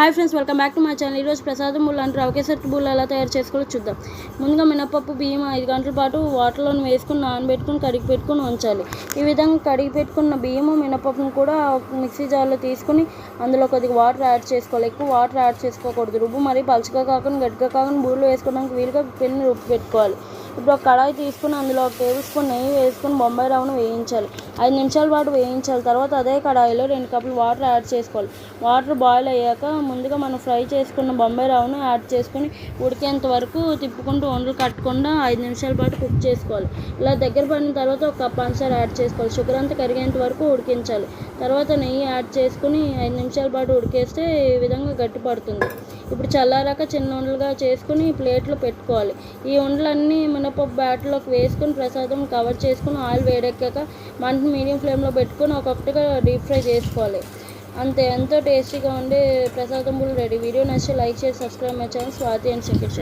Hi friends welcome back to my channel. ఈరోజు ప్రసాదం bull అంటారు ఒకేసారి బుల్ ఎలా తయారు చేసుకోవాలో చూద్దాం. ముందుగా మినపప్పు బియ్యం ఐదు గంటల పాటు వాటర్లో వేసుకుని నానబెట్టుకుని కడిగి పెట్టుకుని ఉంచాలి. ఈ విధంగా కడిగి పెట్టుకున్న బియ్యము మినపప్పును కూడా మిక్సీ జార్లో తీసుకుని అందులో కొద్దిగా వాటర్ యాడ్ చేసుకోవాలి. ఎక్కువ వాటర్ యాడ్ చేసుకోకూడదు. రుబ్బు మరీ పలుచగా కాకుండా గట్టిగా కాకుండా బూరెలు వేసుకోవడానికి వీలుగా పెన్ను రుబ్బు పెట్టుకోవాలి. ఇప్పుడు ఒక కడాయి తీసుకుని అందులో ఒక టేబుల్ స్పూన్ నెయ్యి వేసుకుని బొంబాయి రవ్వను వేయించాలి. ఐదు నిమిషాల పాటు వేయించాలి. తర్వాత అదే కడాయిలో రెండు కప్పులు వాటర్ యాడ్ చేసుకోవాలి. వాటర్ బాయిల్ అయ్యాక ముందుగా మనం ఫ్రై చేసుకున్న బొంబాయి రవ్వను యాడ్ చేసుకుని ఉడికేంత వరకు తిప్పుకుంటూ వండలు కట్టకుండా ఐదు నిమిషాల పాటు కుక్ చేసుకోవాలి. ఇలా దగ్గర పడిన తర్వాత ఒక కప్ పంచదార యాడ్ చేసుకోవాలి. షుగర్ అంతా కరిగేంత వరకు ఉడికించాలి. తర్వాత నెయ్యి యాడ్ చేసుకుని ఐదు నిమిషాల పాటు ఉడికేస్తే ఈ విధంగా గట్టి పడుతుంది. ఇప్పుడు చల్లారాక చిన్న ఉండలుగా చేసుకుని ప్లేట్లో పెట్టుకోవాలి. ఈ ఉండలన్నీ మినపప్పు బ్యాట్లోకి వేసుకుని ప్రసాదం కవర్ చేసుకుని ఆయిల్ వేడెక్కాక మంట మీడియం ఫ్లేమ్లో పెట్టుకొని ఒక్కొక్కటిగా డీప్ ఫ్రై చేసుకోవాలి. అంతే ఎంతో టేస్టీగా ఉండే ప్రసాదం బుల్ రెడీ. వీడియో నచ్చి లైక్ చేసి subscribe my channel. Swathi and second